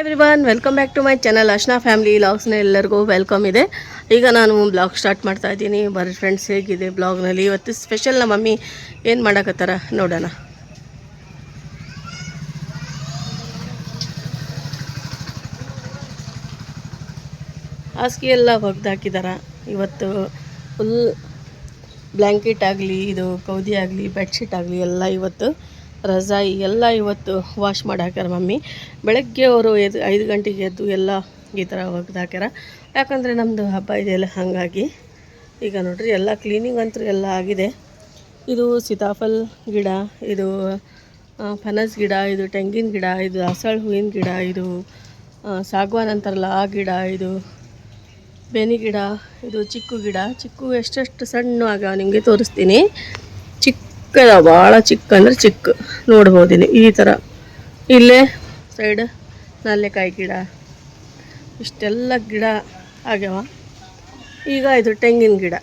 Every welcome back to my channel Ashna family ಲಾಗ್ಸ್ನ ಎಲ್ಲರಿಗೂ welcome ಇದೆ. ಈಗ ನಾನು ಬ್ಲಾಗ್ ಸ್ಟಾರ್ಟ್ ಮಾಡ್ತಾ ಇದ್ದೀನಿ. ಬರ್ರಿ ಫ್ರೆಂಡ್ಸ್ ಹೇಗಿದೆ ಬ್ಲಾಗ್ನಲ್ಲಿ ಇವತ್ತು ಸ್ಪೆಷಲ್ ನಮ್ಮ ಮಮ್ಮಿ ಏನು ಮಾಡಕತ್ತಾರ ನೋಡೋಣ. ಹಾಸಿಗೆ ಎಲ್ಲ ಒಗ್ದಾಕಿದಾರ. ಇವತ್ತು ಫುಲ್ ಬ್ಲ್ಯಾಂಕೆಟ್ ಆಗಲಿ, ಇದು ಕೌದಿ ಆಗಲಿ ಬೆಡ್ಶೀಟ್ ಆಗಲಿ ಎಲ್ಲ ಇವತ್ತು ರಜಾಯಿ ಎಲ್ಲ ಇವತ್ತು ವಾಶ್ ಮಾಡಿ ಹಾಕ್ಯಾರ ಮಮ್ಮಿ. ಬೆಳಗ್ಗೆ ಅವರು ಎದ್ದು ಐದು ಗಂಟೆಗೆ ಎದ್ದು ಎಲ್ಲ ಈ ಥರ ಒಗ್ದು ಹಾಕ್ಯಾರ. ಯಾಕಂದರೆ ನಮ್ಮದು ಹಬ್ಬ ಇದೆಯಲ್ಲ ಹಾಗಾಗಿ. ಈಗ ನೋಡಿರಿ, ಎಲ್ಲ ಕ್ಲೀನಿಂಗ್ ಅಂತೂ ಎಲ್ಲ ಆಗಿದೆ. ಇದು ಸೀತಾಫಲ್ ಗಿಡ, ಇದು ಫನಸ್ ಗಿಡ, ಇದು ತೆಂಗಿನ ಗಿಡ, ಇದು ದಾಸವಾಳ ಹೂವಿನ ಗಿಡ, ಇದು ಸಾಗವಾನ್ ಅಂತಾರಲ್ಲ, ಆ ಗಿಡ, ಇದು ಬೇನಿ ಗಿಡ, ಇದು ಚಿಕ್ಕು ಗಿಡ. ಚಿಕ್ಕು ಎಷ್ಟೆಷ್ಟು ಸಣ್ಣ ಆಗ ನಿಮಗೆ ತೋರಿಸ್ತೀನಿ. ಚಿಕ್ಕದ, ಭಾಳ ಚಿಕ್ಕ ಅಂದ್ರೆ ಚಿಕ್ಕ. ನೋಡ್ಬೋದಿನಿ, ಈ ಥರ ಇಲ್ಲೇ ಸೈಡ್ ನಲ್ಲೆಕಾಯಿ ಗಿಡ. ಇಷ್ಟೆಲ್ಲ ಗಿಡ ಆಗ್ಯಾವ. ಈಗ ಇದು ತೆಂಗಿನ ಗಿಡ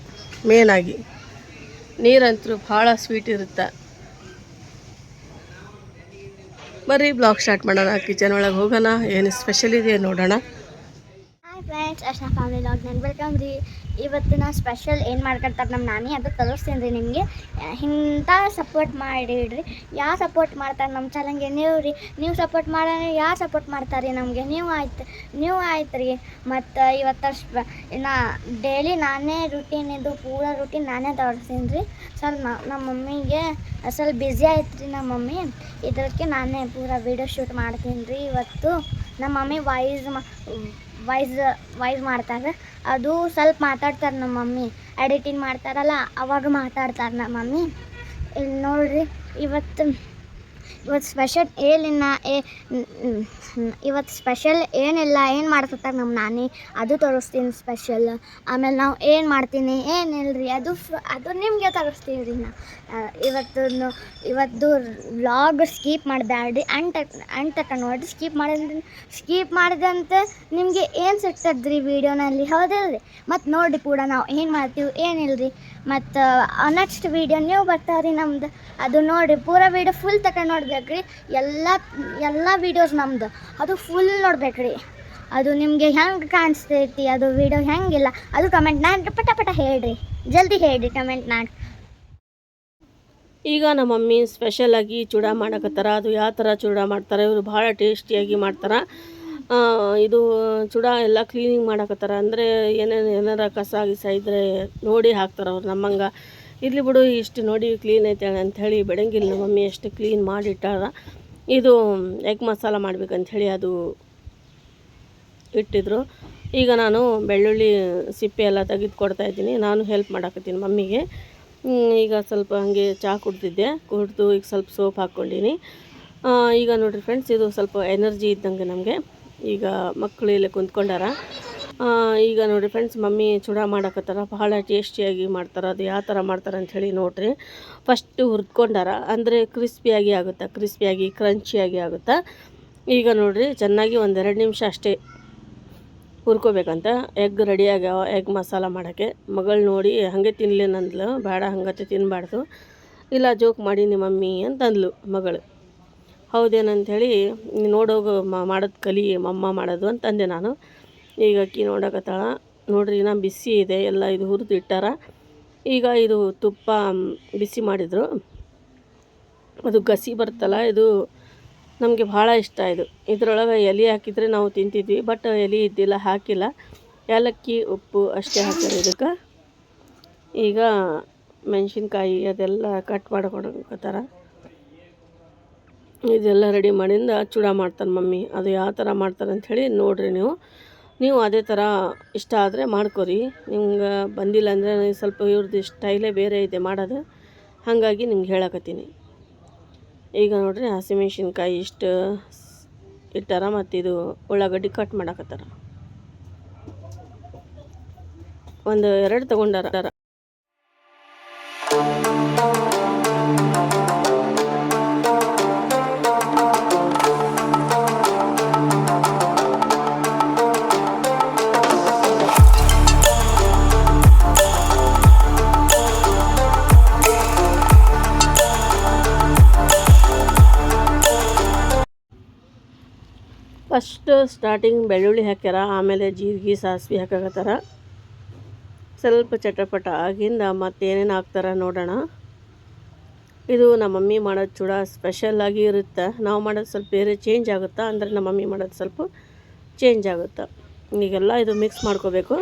ಮೇನಾಗಿ ನೀರಂತರೂ ಭಾಳ ಸ್ವೀಟ್ ಇರುತ್ತೆ. ಬರೀ ಬ್ಲಾಗ್ ಸ್ಟಾರ್ಟ್ ಮಾಡೋಣ ಕಿಚನ್ ಒಳಗೆ ಹೋಗೋಣ. ಏನು ಸ್ಪೆಷಲ್ ಇದೆ ನೋಡೋಣ. ಫ್ರೆಂಡ್ಸ್ ಫ್ಯಾಮಿಲಿ ಲಾಗ್ ವೆಲ್ಕಮ್ ರೀ ಇವತ್ತು ನಾ ಸ್ಪೆಷಲ್ ಏನು ಮಾಡ್ಕೊಳ್ತಾರೆ ನಮ್ಮ ನಾನಿ, ಅದು ತೋರಿಸ್ತೀನಿ ರೀ ನಿಮಗೆ. ಇಂಥ ಸಪೋರ್ಟ್ ಮಾಡಿಡ್ರಿ. ಯಾರು ಸಪೋರ್ಟ್ ಮಾಡ್ತಾರೆ ನಮ್ಮ ಚಾನಲ್ಗೆ ನೀವು ರೀ, ನೀವು ಸಪೋರ್ಟ್ ಮಾಡೋಣ ಯಾರು ಸಪೋರ್ಟ್ ಮಾಡ್ತಾರೆ ನಮಗೆ? ನೀವು ಆಯ್ತು ನೀವು ಆಯ್ತು ರೀ. ಮತ್ತು ಇವತ್ತು ನಾ ಡೈಲಿ ನಾನೇ ರುಟೀನ್ ಇದು, ಪೂರ ರುಟೀನ್ ನಾನೇ ತೋರಿಸ್ತೀನಿ ರೀ. ಸ್ವಲ್ಪ ನಮ್ಮ ಮಮ್ಮಿಗೆ ಸ್ವಲ್ಪ ಬ್ಯುಸಿ ಆಯ್ತು ರೀ ನಮ್ಮ ಮಮ್ಮಿ. ಇದಕ್ಕೆ ನಾನೇ ಪೂರ ವೀಡಿಯೋ ಶೂಟ್ ಮಾಡ್ತೀನಿ ರೀ ಇವತ್ತು. ನಮ್ಮ ಮಮ್ಮಿ ವಾಯ್ಸ್ ಮಾ ವಾಯ್ಸ್ ವಾಯ್ಸ್ ಮಾಡ್ತಾರೆ. ಅದು ಸ್ವಲ್ಪ ಮಾತಾಡ್ತಾರೆ ನಮ್ಮ ಮಮ್ಮಿ. ಎಡಿಟಿಂಗ್ ಮಾಡ್ತಾರಲ್ಲ, ಅವಾಗ ಮಾತಾಡ್ತಾರೆ ನಮ್ಮ ಮಮ್ಮಿ. ಇಲ್ಲಿ ನೋಡ್ರಿ, ಇವತ್ತು ಇವತ್ತು ಸ್ಪೆಷಲ್ ಏನಿಲ್ಲ, ಏ ಇವತ್ತು ಸ್ಪೆಷಲ್ ಏನಿಲ್ಲ, ಏನು ಮಾಡ್ತಾರೆ ನಮ್ಮ ನಾನಿ, ಅದು ತೋರಿಸ್ತೀನಿ ಸ್ಪೆಷಲ್ ಆಮೇಲೆ ನಾವು ಏನು ಮಾಡ್ತೀನಿ ಏನಿಲ್ಲರಿ ಅದು ಅದು ನಿಮಗೆ ತೋರಿಸ್ತೀನಿ ರೀ ನಾ. ಇವತ್ತು ಇವತ್ತು ವ್ಲಾಗ್ ಸ್ಕೀಪ್ ಮಾಡಬೇಡ್ರಿ ಅಂಟ ಅಂಟ ನೋಡ್ರಿ ಸ್ಕೀಪ್ ಮಾಡಿದ್ರೆ ಸ್ಕೀಪ್ ಮಾಡಿದಂತೆ ನಿಮಗೆ ಏನು ಸಿಗ್ತದ್ರಿ ವೀಡಿಯೋನಲ್ಲಿ ರೀ ಮತ್ತು ನೋಡಿ ಕೂಡ ನಾವು ಏನು ಮಾಡ್ತೀವಿ, ಏನಿಲ್ರಿ? ಮತ್ತು ನೆಕ್ಸ್ಟ್ ವೀಡಿಯೋ ನೀವು ಬರ್ತಾವ್ರಿ ನಮ್ದು. ಅದು ನೋಡಿರಿ, ಪೂರ ವೀಡಿಯೋ ಫುಲ್ ತಗೊಂಡು ನೋಡ್ಬೇಕ್ರಿ. ಎಲ್ಲ ಎಲ್ಲ ವೀಡಿಯೋಸ್ ನಮ್ದು. ಅದು ಫುಲ್ ನೋಡ್ಬೇಕ್ರಿ. ಅದು ನಿಮಗೆ ಹೆಂಗೆ ಕಾಣಿಸ್ತೈತಿ, ಅದು ವೀಡಿಯೋ ಹೆಂಗಿಲ್ಲ, ಅದು ಕಮೆಂಟ್ ನಾಡ್ರಿ ಪಟ ಪಟ ಹೇಳ್ರಿ. ಜಲ್ದಿ ಹೇಳ್ರಿ ಕಮೆಂಟ್ ನಾನು ಈಗ ನಮ್ಮ ಮಮ್ಮಿ ಸ್ಪೆಷಲಾಗಿ ಚೂಡ ಮಾಡಕತ್ತಾರ. ಅದು ಯಾವ ಥರ ಚೂಡ ಮಾಡ್ತಾರೆ, ಇವರು ಭಾಳ ಟೇಸ್ಟಿಯಾಗಿ ಮಾಡ್ತಾರೆ. ಇದು ಚೂಡ ಎಲ್ಲ ಕ್ಲೀನಿಂಗ್ ಮಾಡಕತ್ತಾರ. ಅಂದರೆ ಏನೇನು, ಏನಾರ ಕಸ ಗಿಸ ಇದ್ದರೆ ನೋಡಿ ಹಾಕ್ತಾರೆ ಅವ್ರು ನಮ್ಮಂಗ. ಇಲ್ಲಿ ಬಿಡು, ಇಷ್ಟು ನೋಡಿ ಕ್ಲೀನ್ ಐತೆ ಅಂಥೇಳಿ ಬೆಳಂಗಿಲ್ಲ ಮಮ್ಮಿ ಎಷ್ಟು ಕ್ಲೀನ್ ಮಾಡಿಟ್ಟಾರ ಇದು ಎಗ್ ಮಸಾಲ ಮಾಡ್ಬೇಕಂಥೇಳಿ ಅದು ಇಟ್ಟಿದ್ರು. ಈಗ ನಾನು ಬೆಳ್ಳುಳ್ಳಿ ಸಿಪ್ಪೆ ಎಲ್ಲ ತೆಗೆದು ಕೊಡ್ತಾ ಇದ್ದೀನಿ. ನಾನು ಹೆಲ್ಪ್ ಮಾಡಾಕತ್ತೀನಿ ಮಮ್ಮಿಗೆ. ಈಗ ಸ್ವಲ್ಪ ಹಾಗೆ ಚಹಾ ಕುಡ್ದಿದ್ದೆ. ಕುಡಿದು ಈಗ ಸ್ವಲ್ಪ ಸೋಪ್ ಹಾಕ್ಕೊಂಡೀನಿ. ಈಗ ನೋಡಿರಿ ಫ್ರೆಂಡ್ಸ್ ಇದು ಸ್ವಲ್ಪ ಎನರ್ಜಿ ಇದ್ದಂಗೆ ನಮಗೆ. ಈಗ ಮಕ್ಕಳು ಇಲ್ಲಿ ಕುಂತ್ಕೊಂಡಾರ? ಈಗ ನೋಡಿ ಫ್ರೆಂಡ್ಸ್ ಮಮ್ಮಿ ಚೂಡ ಮಾಡಕತ್ತಾರ ಭಾಳ ಟೇಸ್ಟಿಯಾಗಿ ಮಾಡ್ತಾರೆ, ಅದು ಯಾವ ಥರ ಮಾಡ್ತಾರೆ ಅಂಥೇಳಿ ನೋಡಿರಿ. ಫಸ್ಟು ಹುರ್ಕೊಂಡಾರ ಅಂದರೆ ಕ್ರಿಸ್ಪಿಯಾಗಿ ಆಗುತ್ತೆ? ಕ್ರಿಸ್ಪಿಯಾಗಿ ಕ್ರಂಚಿಯಾಗಿ ಆಗುತ್ತೆ? ಈಗ ನೋಡಿರಿ, ಚೆನ್ನಾಗಿ ಒಂದೆರಡು ನಿಮಿಷ ಅಷ್ಟೇ ಹುರ್ಕೋಬೇಕಂತ. ಎಗ್ ರೆಡಿ ಆಗ್ಯಾವ ಎಗ್ ಮಸಾಲ ಮಾಡೋಕ್ಕೆ. ಮಗಳು ನೋಡಿ, ಹಾಗೆ ತಿನ್ಲೇನಂದ್ಲು ಬೇಡ ಹಂಗತ್ತೆ ತಿನ್ನಬಾರ್ದು ಇಲ್ಲ ಜೋಕ್ ಮಾಡಿ, ನಿಮ್ಮ ಮಮ್ಮಿ ಅಂತಂದ್ಲು ಮಗಳು. ಹೌದೇನಂಥೇಳಿ ನೋಡೋಗು ಮಾಡೋದು ಕಲಿ ಅಮ್ಮ ಮಾಡೋದು ಅಂತಂದೆ ನಾನು. ಈಗ ಅಕ್ಕಿ ನೋಡಕತ್ತಾಳ. ನೋಡ್ರಿ ನಾ ಬಿಸಿ ಇದೆ, ಎಲ್ಲ ಇದು ಹುರಿದು ಇಟ್ಟಾರ. ಈಗ ಇದು ತುಪ್ಪ ಬಿಸಿ ಮಾಡಿದರು. ಅದು ಗಸಿ ಬರುತ್ತಲ್ಲ ಇದು ನಮಗೆ ಭಾಳ ಇಷ್ಟ ಇದು. ಇದರೊಳಗೆ ಎಲೆ ಹಾಕಿದರೆ ನಾವು ತಿಂತಿದ್ವಿ, ಬಟ್ ಎಲೆ ಇದ್ದಿಲ್ಲ, ಹಾಕಿಲ್ಲ. ಏಲಕ್ಕಿ, ಉಪ್ಪು ಅಷ್ಟೇ ಹಾಕಿದ್ರೆ ಇದಕ್ಕೆ. ಈಗ ಮೆಣಸಿನ್ಕಾಯಿ ಅದೆಲ್ಲ ಕಟ್ ಮಾಡ್ಕೊಡಕತ್ತಾರ ಇದೆಲ್ಲ ರೆಡಿ ಮಾಡಿಂದ ಚೂಡ ಮಾಡ್ತಾನೆ ಮಮ್ಮಿ. ಅದು ಯಾವ ಥರ ಮಾಡ್ತಾರೆ ಅಂಥೇಳಿ ನೋಡಿರಿ ನೀವು. ನೀವು ಅದೇ ಥರ ಇಷ್ಟ ಆದರೆ ಮಾಡ್ಕೊರಿ. ನಿಮ್ಗೆ ಬಂದಿಲ್ಲ ಅಂದರೆ ಸ್ವಲ್ಪ ಇವ್ರದ್ದು ಸ್ಟೈಲೇ ಬೇರೆ ಇದೆ ಮಾಡೋದು. ಹಾಗಾಗಿ ನಿಮ್ಗೆ ಹೇಳಕತ್ತೀನಿ. ಈಗ ನೋಡಿರಿ ಹಸಿಮೆಣ್ಸಿನ್ಕಾಯಿ ಇಷ್ಟು ಇಟ್ಟಾರ ಮತ್ತು ಇದು ಉಳ್ಳಾಗಡ್ಡಿ ಕಟ್ ಮಾಡಕತ್ತಾರ. ಒಂದು ಎರಡು ತಗೊಂಡಾರ. ಫಸ್ಟ್ ಸ್ಟಾರ್ಟಿಂಗ್ ಬೆಳ್ಳುಳ್ಳಿ ಹಾಕ್ಯಾರ, ಆಮೇಲೆ ಜೀರಿಗೆ, ಸಾಸಿವೆ ಹಾಕಕತ್ತಾರ. ಸ್ವಲ್ಪ ಚಟಪಟ ಆಗಿಂದ ಮತ್ತೇನೇನು ಹಾಕ್ತಾರ ನೋಡೋಣ. ಇದು ನಮ್ಮ ಮಮ್ಮಿ ಮಾಡೋದು ಚೂಡ ಸ್ಪೆಷಲ್ ಆಗಿ ಇರುತ್ತೆ. ನಾವು ಮಾಡೋದು ಸ್ವಲ್ಪ ಬೇರೆ ಚೇಂಜ್ ಆಗುತ್ತಾ? ಅಂದರೆ ನಮ್ಮ ಮಮ್ಮಿ ಮಾಡೋದು ಸ್ವಲ್ಪ ಚೇಂಜ್ ಆಗುತ್ತೆ? ಈಗೆಲ್ಲ ಇದು ಮಿಕ್ಸ್ ಮಾಡ್ಕೋಬೇಕು.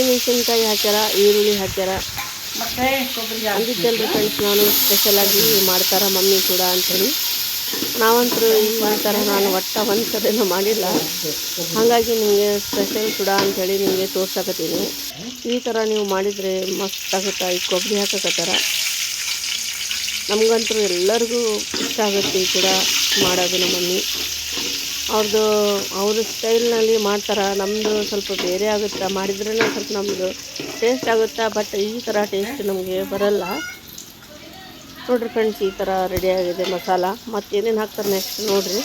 ಹಸಿಮೆಣಸಿನ್ಕಾಯಿ ಹಾಕ್ಯಾರ ಈರುಳ್ಳಿ ಹಾಕ್ಯಾರ. ಅಂದಿದ್ದಲ್ರಿ ಫ್ರೆಂಡ್ಸ್ ನಾನು ಸ್ಪೆಷಲಾಗಿ ಮಾಡ್ತಾರ ಮಮ್ಮಿ ಕೂಡ ಅಂಥೇಳಿ ನಾವಂತೂ ಈ ಥರ ನಾನು ಒಟ್ಟ ಒಂದು ಸರಿನೂ ಮಾಡಿಲ್ಲ. ಹಾಗಾಗಿ ನಿಮಗೆ ಸ್ಪೆಷಲ್ ಕೂಡ ಅಂಥೇಳಿ ನಿಮಗೆ ತೋರ್ಸಕತ್ತೀನಿ. ಈ ಥರ ನೀವು ಮಾಡಿದರೆ ಮಸ್ತ್ ಆಗುತ್ತೆ ಈ ಕೊಬ್ಬರಿ ಹಾಕಕತ್ತಾರ? ನಮಗಂತೂ ಎಲ್ಲರಿಗೂ ಇಷ್ಟ ಆಗುತ್ತೆ ಈ ಕೂಡ ಮಾಡೋದು ನಮ್ಮ ಮಮ್ಮಿ. ಅವ್ರದ್ದು ಅವ್ರ ಸ್ಟೈಲ್ನಲ್ಲಿ ಮಾಡ್ತಾರೆ ನಮ್ಮದು ಸ್ವಲ್ಪ ಬೇರೆ ಆಗುತ್ತೆ? ಮಾಡಿದ್ರೇ ಸ್ವಲ್ಪ ನಮ್ಮದು ಟೇಸ್ಟ್ ಆಗುತ್ತೆ? ಬಟ್ ಈ ಥರ ಟೇಸ್ಟ್ ನಮಗೆ ಬರಲ್ಲ. ನೋಡಿರಿ ಫ್ರೆಂಡ್ಸ್ ಈ ಥರ ಆಗಿದೆ ಮಸಾಲ. ಮತ್ತು ಏನೇನು ಹಾಕ್ತಾರೆ ನೆಕ್ಸ್ಟ್ ನೋಡಿರಿ.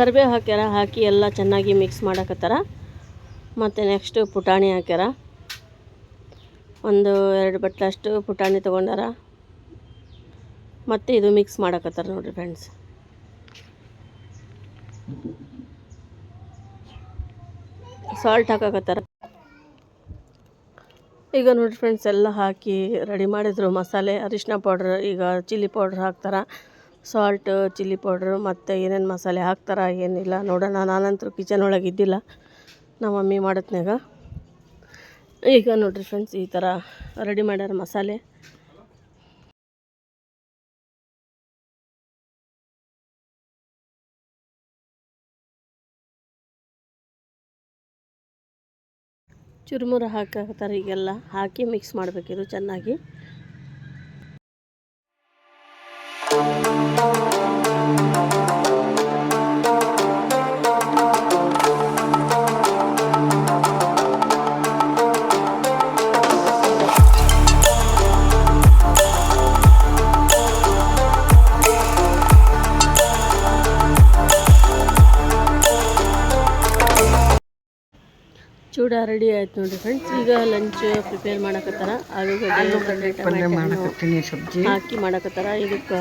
ಕರಿಬೇವು ಹಾಕ್ಯಾರ, ಹಾಕಿ ಎಲ್ಲ ಚೆನ್ನಾಗಿ ಮಿಕ್ಸ್ ಮಾಡಕತ್ತಾರ. ಮತ್ತು ನೆಕ್ಸ್ಟು ಪುಟಾಣಿ ಹಾಕ್ಯಾರ. ಒಂದು ಎರಡು ಬಟ್ಲಷ್ಟು ಪುಟಾಣಿ ತೊಗೊಂಡಾರ. ಮತ್ತು ಇದು ಮಿಕ್ಸ್ ಮಾಡಕತ್ತಾರ ನೋಡಿರಿ ಫ್ರೆಂಡ್ಸ್ ಸಾಲ್ಟ್ ಹಾಕಕತ್ತಾರ. ಈಗ ನೋಡಿರಿ ಫ್ರೆಂಡ್ಸ್ ಎಲ್ಲ ಹಾಕಿ ರೆಡಿ ಮಾಡಿದ್ರು. ಮಸಾಲೆ ಅರಿಶಿನ ಪೌಡ್ರ್ ಈಗ ಚಿಲ್ಲಿ ಪೌಡ್ರ್ ಹಾಕ್ತಾರ. ಸಾಲ್ಟ್, ಚಿಲ್ಲಿ ಪೌಡ್ರು ಮತ್ತು ಏನೇನು ಮಸಾಲೆ ಹಾಕ್ತಾರೆ ಏನಿಲ್ಲ. ನೋಡೋಣ, ನಾನಂತೂ ಕಿಚನ್ ಒಳಗೆ ಇದ್ದಿಲ್ಲ. ನಮ್ಮ ಮಮ್ಮಿ ಮಾಡತ್ನಾಗ ಈಗ ನೋಡಿರಿ ಫ್ರೆಂಡ್ಸ್ ಈ ಥರ ರೆಡಿ ಮಾಡ್ಯಾರ ಮಸಾಲೆ. ಚುರುಮುರು ಹಾಕ್ತಾರೆ ಈಗೆಲ್ಲ. ಹಾಕಿ ಮಿಕ್ಸ್ ಮಾಡಬೇಕಿದು ಚೆನ್ನಾಗಿ. ರೆಡಿ ಆಯ್ತು ನೋಡಿ ಫ್ರೆಂಡ್ಸ್ ಈಗ ಲಂಚ್ ಪ್ರಿಪೇರ್ ಮಾಡಕತ್ತಾರ. ಆಲೂಗಡ್ಡೆ ಸಬ್ಜಿ. ಹಾಕಿ ಮಾಡಕತ್ತಾರ. ಇದಕ್ಕೆ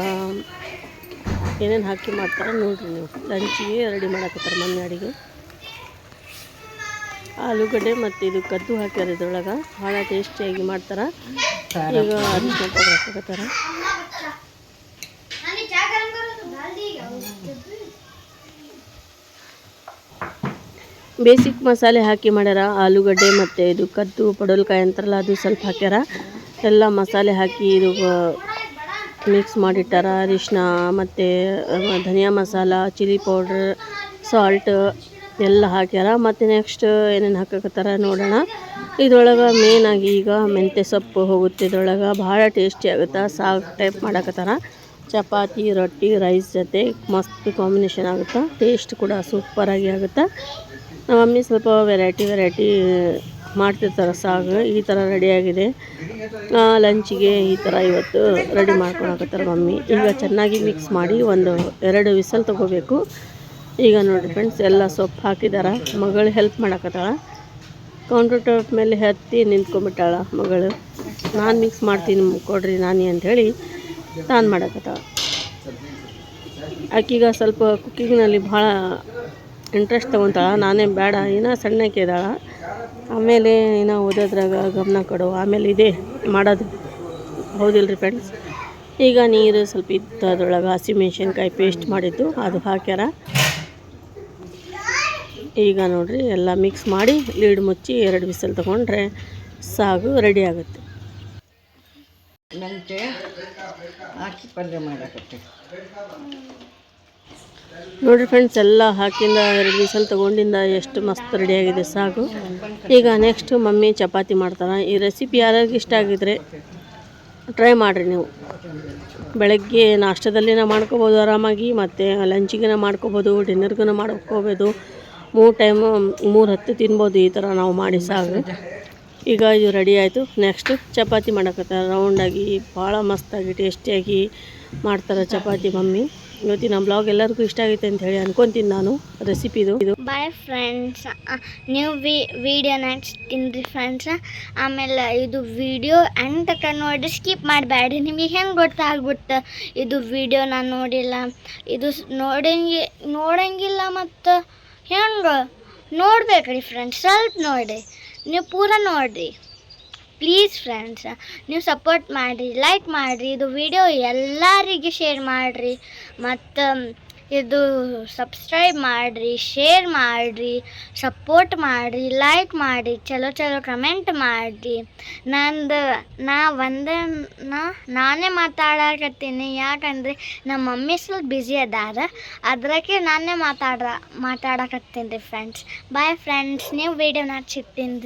ಏನೇನು ಹಾಕಿ ಮಾಡ್ತಾರ ನೋಡ್ರಿ ನೀವು. ಲಂಚಿಗೆ ರೆಡಿ ಮಾಡಕತ್ತಾರ ಮೊನ್ನೆ ಅಡಿಗೆ. ಆಲೂಗಡ್ಡೆ ಮತ್ತು ಇದು ಕದ್ದು ಹಾಕ್ಯಾರ ಇದ್ರೊಳಗೆ. ಭಾಳ ಟೇಸ್ಟಿಯಾಗಿ ಮಾಡ್ತಾರೆ. ಈಗ ಅದಕ್ಕೆ ಪೌಡರ್ ಹಾಕಕತ್ತಾರ. ಬೇಸಿಕ್ ಮಸಾಲೆ ಹಾಕಿ ಮಾಡ್ಯಾರ, ಆಲೂಗಡ್ಡೆ ಮತ್ತು ಇದು ಕದ್ದು ಪಡೋಲ್ಕಾಯಿ ಅಂತಾರಲ್ಲ, ಅದು ಸ್ವಲ್ಪ ಹಾಕ್ಯಾರ. ಎಲ್ಲ ಮಸಾಲೆ ಹಾಕಿ ಇದು ಮಿಕ್ಸ್ ಮಾಡಿಟ್ಟಾರ. ಅರಿಶಿನ ಮತ್ತು ಧನಿಯಾ ಮಸಾಲ ಚಿಲ್ಲಿ ಪೌಡ್ರ್ ಸಾಲ್ಟ್ ಎಲ್ಲ ಹಾಕ್ಯಾರ. ಮತ್ತು ನೆಕ್ಸ್ಟ್ ಏನೇನು ಹಾಕಕತ್ತಾರ ನೋಡೋಣ. ಇದ್ರೊಳಗೆ ಆಗಿ ಈಗ ಮೆಂತ್ಯ ಸೊಪ್ಪು ಹೋಗುತ್ತೆ. ಇದ್ರೊಳಗೆ ಭಾಳ ಟೇಸ್ಟಿ ಆಗುತ್ತೆ. ಸಾಗ್ ಟೈಪ್ ಮಾಡಕತ್ತಾರ. ಚಪಾತಿ, ರೊಟ್ಟಿ ರೈಸ್ ಜೊತೆ ಮಸ್ತ್ ಕಾಂಬಿನೇಷನ್ ಆಗುತ್ತೆ. ಟೇಸ್ಟ್ ಕೂಡ ಸೂಪರಾಗಿ ಆಗುತ್ತೆ. ನಮ್ಮ ಮಮ್ಮಿ ಸ್ವಲ್ಪ ವೆರೈಟಿ ವೆರೈಟಿ ಮಾಡ್ತಿರ್ತಾರೆ ಸಾಗು. ಈ ಥರ ರೆಡಿಯಾಗಿದೆ ಲಂಚಿಗೆ ಈ ಥರ ಇವತ್ತು ರೆಡಿ ಮಾಡ್ಕೊಳಕತ್ತಾರೆ ಮಮ್ಮಿ. ಈಗ ಚೆನ್ನಾಗಿ ಮಿಕ್ಸ್ ಮಾಡಿ ಒಂದು ಎರಡು ವಿಸಲ್ ತೊಗೋಬೇಕು. ಈಗ ನೋಡಿರಿ ಫ್ರೆಂಡ್ಸ್ ಎಲ್ಲ ಸೊಪ್ಪು ಹಾಕಿದ್ದಾರೆ ಮಗಳು ಹೆಲ್ಪ್ ಮಾಡಕತ್ತಾಳೆ. ಕೌಂಟರ್ ಟಾಪ್ ಮೇಲೆ ಹತ್ತಿ ನಿಂತ್ಕೊಂಡ್ಬಿಟ್ಟಾಳ ಮಗಳು. ನಾನು ಮಿಕ್ಸ್ ಮಾಡ್ತೀನಿ ಕೊಡ್ರಿ ನಾನಿ ಅಂಥೇಳಿ ನಾನು ಮಾಡಕತ್ತಾಳ. ಆಕೀಗ ಸ್ವಲ್ಪ ಕುಕ್ಕಿಂಗ್ನಲ್ಲಿ ಭಾಳ ಇಂಟ್ರೆಸ್ಟ್ ತಗೊತಾಳೆ, ನಾನೇ ಬೇಡ, ಏನೋ ಸಣ್ಣಕ್ಕೆ ಇದ್ದಾಳೆ. ಆಮೇಲೆ ಏನೋ ಓದೋದ್ರಾಗ ಗಮನ ಕೊಡು, ಆಮೇಲೆ ಇದೇ ಮಾಡೋದು. ಹೌದಿಲ್ರಿ ಫ್ರೆಂಡ್ಸ್ ಈಗ ನೀರು ಸ್ವಲ್ಪ ಇತ್ತು ಅದ್ರೊಳಗೆ ಹಸಿಮೆಣ್ಸಿನ್ಕಾಯಿ ಪೇಸ್ಟ್ ಮಾಡಿದ್ದು, ಅದು ಹಾಕ್ಯಾರ. ಈಗ ನೋಡಿರಿ, ಎಲ್ಲ ಮಿಕ್ಸ್ ಮಾಡಿ ಲೀಡ್ ಮುಚ್ಚಿ ಎರಡು ಬಿಸಿಲು ತೊಗೊಂಡ್ರೆ ಸಾಗು ರೆಡಿ ಆಗುತ್ತೆ. ಮೆಂತ್ಯ ಹಾಕಿ ಪಲ್ಯ ಮಾಡಕತ್ತಿ. ನೋಡಿರಿ ಫ್ರೆಂಡ್ಸ್ ಎಲ್ಲ ಹಾಕಿಂದ, ಎರಡು ತೊಗೊಂಡಿಂದ ಎಷ್ಟು ಮಸ್ತ್ ರೆಡಿಯಾಗಿದೆ ಸಾಕು ಈಗ ನೆಕ್ಸ್ಟ್ ಮಮ್ಮಿ ಚಪಾತಿ ಮಾಡ್ತಾರೆ. ಈ ರೆಸಿಪಿ ಯಾರ್ಯಾರಿಗೆ ಇಷ್ಟ ಆಗಿದ್ರೆ ಟ್ರೈ ಮಾಡಿರಿ ನೀವು. ಬೆಳಗ್ಗೆ ನಾಷ್ಟದಲ್ಲಿನ ಮಾಡ್ಕೋಬೋದು, ಆರಾಮಾಗಿ. ಮತ್ತು ಲಂಚಿಗೆನ ಮಾಡ್ಕೋಬೋದು ಡಿನ್ನರ್ಗೂ ಮಾಡ್ಕೋಬೋದು. ಮೂರು ಟೈಮು ಮೂರು ಹತ್ತು ತಿನ್ಬೋದು ಈ ಥರ ನಾವು ಮಾಡಿ ಸಾಗು. ಈಗ ಇದು ರೆಡಿ ಆಯಿತು. ನೆಕ್ಸ್ಟ್ ಚಪಾತಿ ಮಾಡಕತ್ತಾರೆ. ರೌಂಡಾಗಿ ಭಾಳ ಮಸ್ತಾಗಿ ಟೇಸ್ಟಿಯಾಗಿ ಮಾಡ್ತಾರೆ ಚಪಾತಿ ಮಮ್ಮಿ. ಇವತ್ತಿನ ಬ್ಲಾಗ್ ಎಲ್ಲರಿಗೂ ಇಷ್ಟ ಆಗುತ್ತೆ ಅಂತ ಹೇಳಿ ಅನ್ಕೊಂತೀನಿ ನಾನು. ರೆಸಿಪಿದು ಇದು. ಬಾಯ್ ಫ್ರೆಂಡ್ಸ್ ನೀವು ವಿ ವಿಡಿಯೋನ ಹಚ್ತೀನಿ ಫ್ರೆಂಡ್ಸ್ ಆಮೇಲೆ ಇದು ವಿಡಿಯೋ ಎಂಡ್ ತನಕ ನೋಡಿ ಸ್ಕಿಪ್ ಮಾಡಬೇಡ್ರಿ. ನಿಮಗೆ ಹೆಂಗೆ ಗೊತ್ತಾಗ್ಬಿಟ್ಟು ಇದು ವಿಡಿಯೋ ನಾನು ನೋಡಿಲ್ಲ. ಇದು ನೋಡಂಗಿ, ನೋಡಂಗಿಲ್ಲ ಮತ್ತು ಹೆಂಗೆ? ನೋಡ್ಬೇಕ್ರಿ ಫ್ರೆಂಡ್ಸ್ ಸ್ವಲ್ಪ ನೋಡಿ. ನೀವು ಪೂರ ನೋಡಿರಿ. ಪ್ಲೀಸ್ ಫ್ರೆಂಡ್ಸ್ ನೀವು ಸಪೋರ್ಟ್ ಮಾಡಿರಿ ಲೈಕ್ ಮಾಡಿರಿ, ಇದು ವಿಡಿಯೋ ಎಲ್ಲರಿಗೆ ಶೇರ್ ಮಾಡಿರಿ. ಮತ್ತು ಇದು ಸಬ್ಸ್ಕ್ರೈಬ್ ಮಾಡಿರಿ ಶೇರ್ ಮಾಡಿರಿ ಸಪೋರ್ಟ್ ಮಾಡಿರಿ ಲೈಕ್ ಮಾಡಿ ಚಲೋ ಚಲೋ ಕಮೆಂಟ್ ಮಾಡಿರಿ. ನಂದು, ನಾ ಒಂದೇ ನಾನೇ ಮಾತಾಡಕತ್ತೀನಿ. ಯಾಕಂದರೆ ನಮ್ಮ ಮಮ್ಮಿ ಸ್ವಲ್ಪ ಬ್ಯುಸಿ ಅದಾರ. ಅದ್ರಕ್ಕೆ ನಾನೇ ಮಾತಾಡ ಮಾತಾಡಕತ್ತೀನಿ ರೀ ಫ್ರೆಂಡ್ಸ್ ಬಾಯ್ ಫ್ರೆಂಡ್ಸ್ ನೀವು ನಾ ಹಚ್ಚಿರ್ತೀನಿ